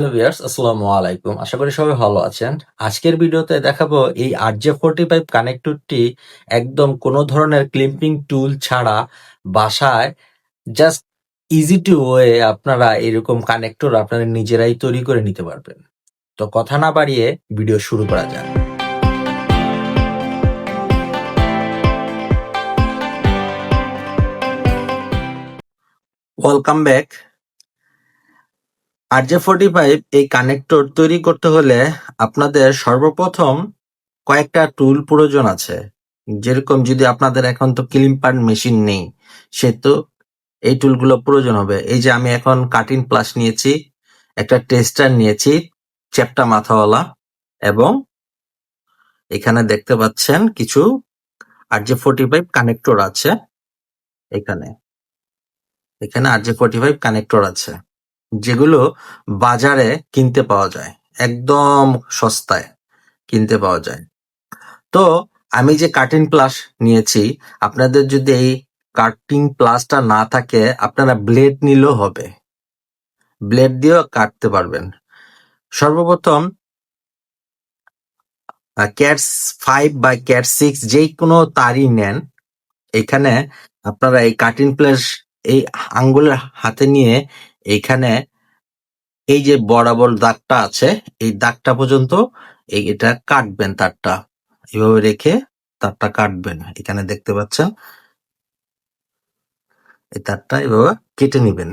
Hello viewers, আসসালামু আলাইকুম। আশা করি সবাই ভালো আছেন। আজকের ভিডিওতে দেখাবো এই আর জে ফোর্টি ফাইভ কানেক্টরটি একদম কোনো ধরনের ক্লিম্পিং টুল ছাড়া বাসায় জাস্ট ইজি টু ওয়ে আপনারা এরকম কানেক্টর আপনারা নিজেরাই তৈরি করে নিতে পারবেন। তো কথা না বাড়িয়ে ভিডিও শুরু করা যাক। Welcome back. R J forty five এই কানেক্টর তৈরি করতে হলে আপনাদের সর্বপ্রথম কয়েকটা টুল প্রয়োজন আছে। যেরকম যদি আপনাদের এখন তো ক্লিম্পার মেশিন নেই, সে তো এই টুলগুলো প্রয়োজন হবে। এই যে আমি এখন কাটিং প্লাস নিয়েছি, একটা টেস্টার নিয়েছি চ্যাপটা মাথাওয়ালা এবং এখানে দেখতে পাচ্ছেন কিছু R J forty five connector আছে। এখানে। এখানে R J forty five connector আছে। যেগুলো বাজারে কিনতে পাওয়া যায়, একদম সস্তায় কিনতে পাওয়া যায়। তো আমি যে কাটিং প্লাস নিয়েছি, আপনাদের যদি এই কাটিং প্লাসটা না থাকে, আপনারা ব্লেড নিলেও হবে। ব্লেড দিয়েও কাটতে পারবেন। সর্বপ্রথম ক্যাটস ফাইভ বা ক্যাট সিক্স যেই কোনো তারই নেন। এখানে আপনারা এই কাটিং প্লাস এই আঙ্গুলের হাতে নিয়ে এইখানে এই যে বরাবর দাগটা আছে, এই দাগটা পর্যন্ত এটা কাটবেন তারটা। এভাবে রেখে তারটা কাটবেন। এখানে দেখতে পাচ্ছেন? এই তারটা এভাবে কেটে নিবেন।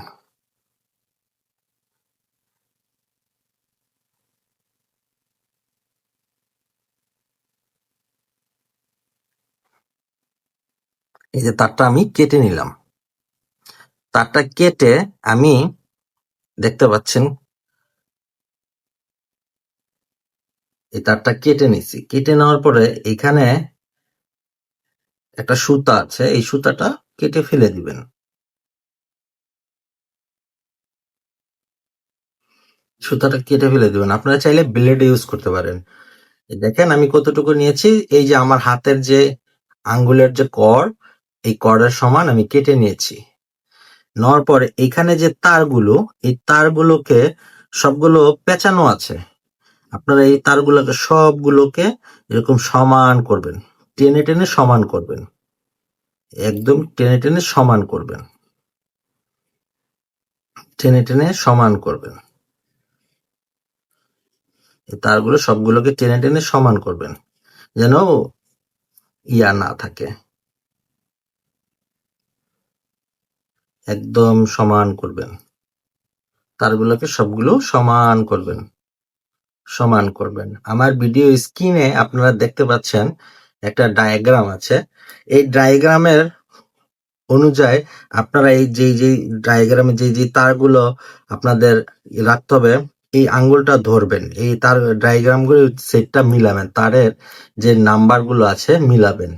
এই যে তারটা আমি কেটে নিলাম। তারটা কেটে আমি দেখতে পাচ্ছেন? এই তারটা কেটে নিছি। কেটে নেওয়ার পরে এখানে একটা সুতা আছে, এই সুতাটা কেটে ফেলে দিবেন। সুতাটা কেটে ফেলে দিবেন। আপনারা চাইলে ব্লেড ইউজ করতে পারেন। দেখেন, আমি কতটুকু নিয়েছি? এই যে আমার হাতের যে আঙ্গুলের যে কর, এই করের সমান আমি কেটে নিয়েছি। নেওয়ার পরে এখানে যে তারগুলো, এই তারগুলোকে সবগুলো পেঁচানো আছে। আপনারা এই তারগুলোকে সবগুলোকে এরকম সমান করবেন। টেনে টেনে সমান করবেন। একদম টেনে টেনে সমান করবেন। টেনে টেনে সমান করবেন। এই তারগুলো সবগুলোকে টেনে টেনে সমান করবেন। যেন ইয়া না থাকে। একদম সমান করবেন। তারগুলোকে সবগুলো সমান করবেন। সমান করবেন। আমার ভিডিও স্ক্রিনে আপনারা দেখতে পাচ্ছেন একটা ডায়াগ্রাম আছে। এই ডায়াগ্রামের অনুযায়ী আপনারা এই যে যে ডায়াগ্রামে যে যে তারগুলো আপনাদের রাখতে হবে, এই আঙ্গুলটা ধরবেন। এই তার ডায়াগ্রামগুলো সেটটা মিলাবেন। তারের যে নাম্বারগুলো আছে, মিলাবেন।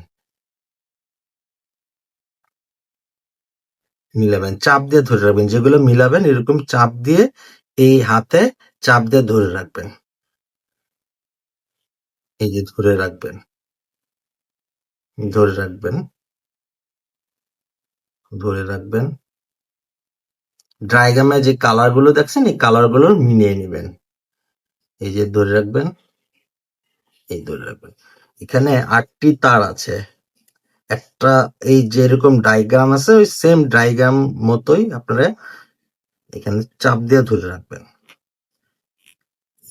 মিলাবেন। চাপ দিয়ে ধরে রাখবেন। যেগুলো মিলাবেন, এরকম চাপ দিয়ে এই হাতে চাপ দিয়ে ধরে রাখবেন। এই যে ধরে রাখবেন। ধরে রাখবেন। ধরে রাখবেন। ড্রাইগ্রামে যে কালারগুলো দেখছেন, এই কালারগুলো মিলিয়ে নেবেন। এই যে ধরে রাখবেন, এই ধরে রাখবেন। এখানে আটটি তার আছে। একটা এই যেরকম ডায়াগ্রাম আছে, ওই সেম ডায়াগ্রাম মতোই আপনারা এখানে চাপ দিয়ে ধরে রাখবেন।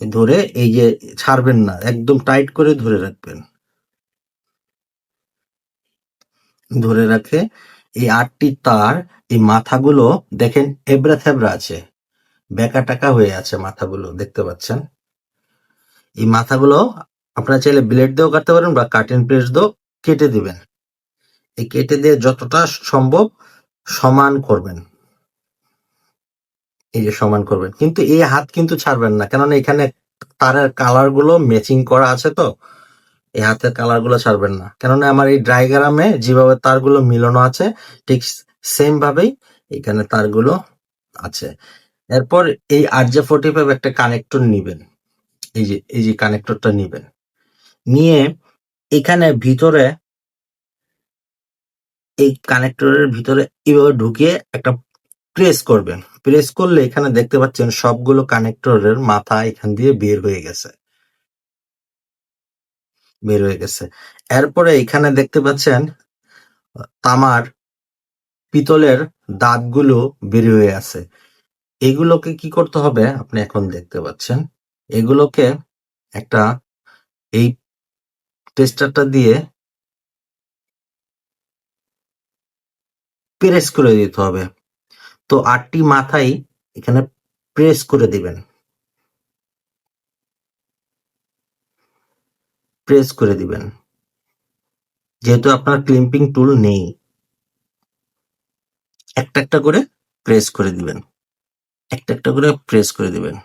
ধরে এই যে ছাড়বেন না, একদম টাইট করে ধরে রাখবেন। ধরে রাখে এই আটটি তার, এই মাথাগুলো দেখেন এবড়া থেবড়া আছে, বেকা টাকা হয়ে আছে মাথাগুলো, দেখতে পাচ্ছেন? এই মাথাগুলো আপনারা চাইলে ব্লেড দিয়েও কাটতে পারেন বা কাটিং প্লেস দিয়েও কেটে দিবেন। এই কেটে দিয়ে যতটা সম্ভব সমান করবেন। এই যে সমান করবেন। কিন্তু এই হাত কিন্তু ছাড়বেন না, কেননা এখানে তারের কালারগুলো ম্যাচিং করা আছে তো, এই হাতের কালারগুলো ছাড়বেন না। কেননা আমার এই ড্রাইগ্রামে যেভাবে তারগুলো মিলানো আছে, ঠিক সেম ভাবেই এখানে তারগুলো আছে। এরপর এই আর জে ফোর্টি ফাইভ একটা কানেক্টর নিবেন। এই যে এই যে কানেক্টরটা নিবেন। নিয়ে এখানে ভিতরে এই কানেক্টরের ভিতরে এইভাবে ঢুকিয়ে একটা প্রেস করবেন। প্রেস করলে এখানে দেখতে পাচ্ছেন সবগুলো কানেক্টরের মাথা এখান দিয়ে বের হয়ে গেছে। বের হয়ে গেছে। এরপরে এখানে দেখতে পাচ্ছেন, তামার পিতলের দাঁতগুলো বের হয়ে আছে। এগুলোকে কি করতে হবে? আপনি এখন দেখতে পাচ্ছেন, এগুলোকে একটা এই টেস্টারটা দিয়ে প্রেস করে দিতে হবে। তো আটটি মাথাই এখানে প্রেস করে দিবেন। প্রেস করে দিবেন। যেহেতু আপনার ক্লিম্পিং টুল নেই, একটা একটা করে প্রেস করে দিবেন। একটা একটা করে প্রেস করে দিবেন।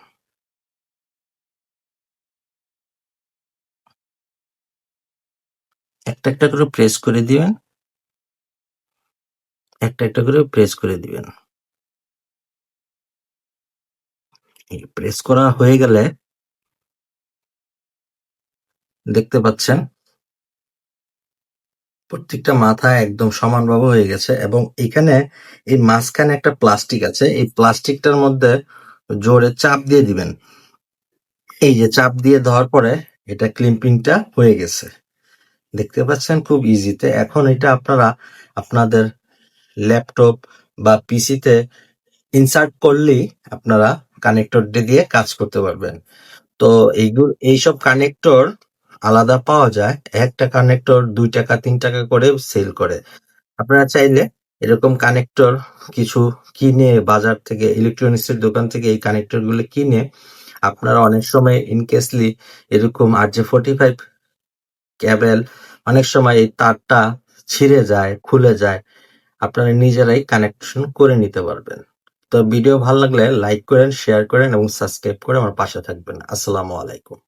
একটা একটা করে প্রেস করে দিবেন। একটা একটা করে প্রেস করে দিবেন। প্রেস করা হয়ে গেলে দেখতে পাচ্ছেন প্রত্যেকটা মাথা একদম সমানভাবে হয়ে গেছে এবং এখানে এই মাঝখানে একটা প্লাস্টিক আছে। এই প্লাস্টিকটার মধ্যে জোরে চাপ দিয়ে দিবেন। এই যে চাপ দিয়ে দেওয়ার পরে এটা ক্লিম্পিংটা হয়ে গেছে। দেখতে পাচ্ছেন খুব ইজিতে এখন এটা আপনারা আপনাদের ল্যাপটপ বা পিসিতে ইনসার্ট করলেই আপনারা কানেক্টর দিয়ে কাজ করতে পারবেন। তো এইগুলো, এইসব কানেক্টর আলাদা পাওয়া যায়। একটা কানেক্টর দুই টাকা, তিন টাকা করে সেল করে। আপনারা চাইলে এরকম কানেক্টর কিছু কিনে বাজার থেকে ইলেকট্রনিক্স এর দোকান থেকে এই কানেক্টরগুলো কিনে আপনারা অনেক সময় ইনকেসলি এরকম আর যে ফোর্টি ফাইভ ক্যাবেল অনেক সময় এই তারটা ছিঁড়ে যায়, খুলে যায়। আপনারা নিজেরাই কানেকশন করে নিতে পারবেন। তো ভিডিও ভালো লাগলে লাইক করেন শেয়ার করেন এবং সাবস্ক্রাইব করে আমার পাশে থাকবেন। আসসালামু আলাইকুম।